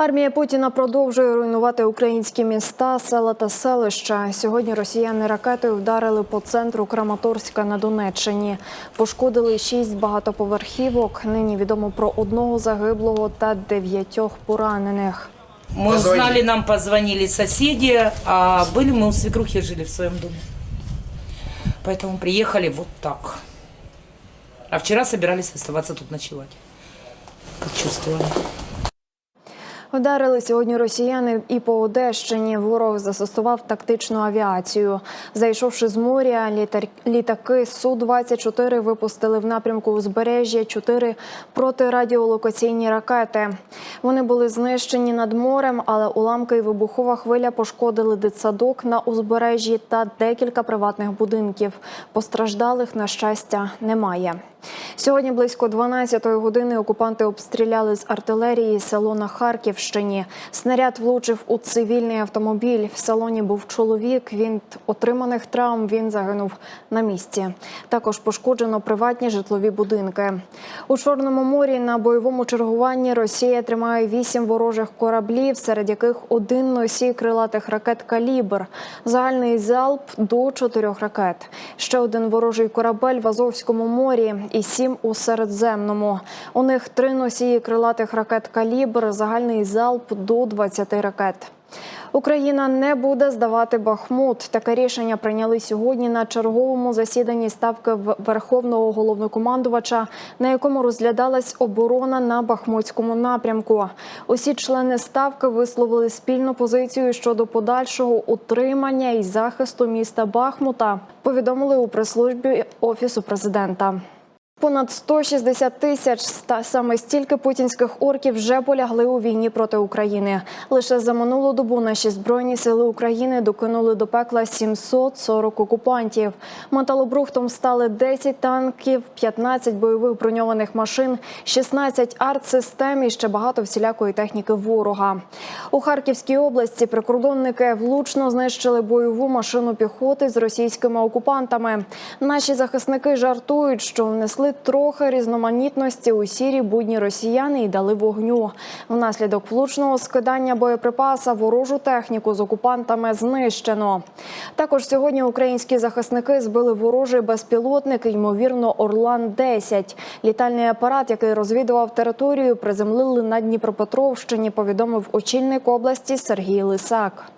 Армія Путіна продовжує руйнувати українські міста, села та селища. Сьогодні росіяни ракетою вдарили по центру Краматорська на Донеччині. Пошкодили шість багатоповерхівок. Нині відомо про одного загиблого та дев'ятьох поранених. Мы узнали, нам позвонили соседи, а были мы у свекрухи жили в своем доме. Поэтому приехали вот так. А вчера собирались оставаться тут ночевать. Как чувствовали. Вдарили сьогодні росіяни і по Одещині. Ворог застосував тактичну авіацію. Зайшовши з моря, літар- літаки Су-24 випустили в напрямку узбережжя чотири протирадіолокаційні ракети. Вони були знищені над морем, але уламки і вибухова хвиля пошкодили дитсадок на узбережжі та декілька приватних будинків. Постраждалих, на щастя, немає. Сьогодні близько 12-ї години окупанти обстріляли з артилерії село на Харківщині. Снаряд влучив у цивільний автомобіль. В салоні був чоловік. Він отриманих травм він загинув на місці. Також пошкоджено приватні житлові будинки. У Чорному морі на бойовому чергуванні Росія тримає вісім ворожих кораблів, серед яких один носій крилатих ракет Калібр. Загальний залп до чотирьох ракет. Ще один ворожий корабель в Азовському морі і сім у Середземному. У них три носії крилатих ракет Калібр. Загальний залп до 20 ракет. Україна не буде здавати Бахмут. Таке рішення прийняли сьогодні на черговому засіданні ставки Верховного головнокомандувача, на якому розглядалась оборона на Бахмутському напрямку. Усі члени ставки висловили спільну позицію щодо подальшого утримання і захисту міста Бахмута. Повідомили у прес-службі офісу президента. Понад 160 тисяч ста саме стільки путінських орків вже полягли у війні проти України. Лише за минулу добу наші збройні сили України докинули до пекла 740 окупантів. Металобрухтом стали 10 танків, 15 бойових броньованих машин, 16 артсистем і ще багато всілякої техніки ворога. У Харківській області прикордонники влучно знищили бойову машину піхоти з російськими окупантами. Наші захисники жартують, що трохи різноманітності у сірі будні росіяни і дали вогню. Внаслідок влучного скидання боєприпаса ворожу техніку з окупантами знищено. Також сьогодні українські захисники збили ворожий безпілотник, ймовірно, Орлан 10 Літальний апарат, який розвідував територію, приземлили на Дніпропетровщині. Повідомив очільник області Сергій Лисак.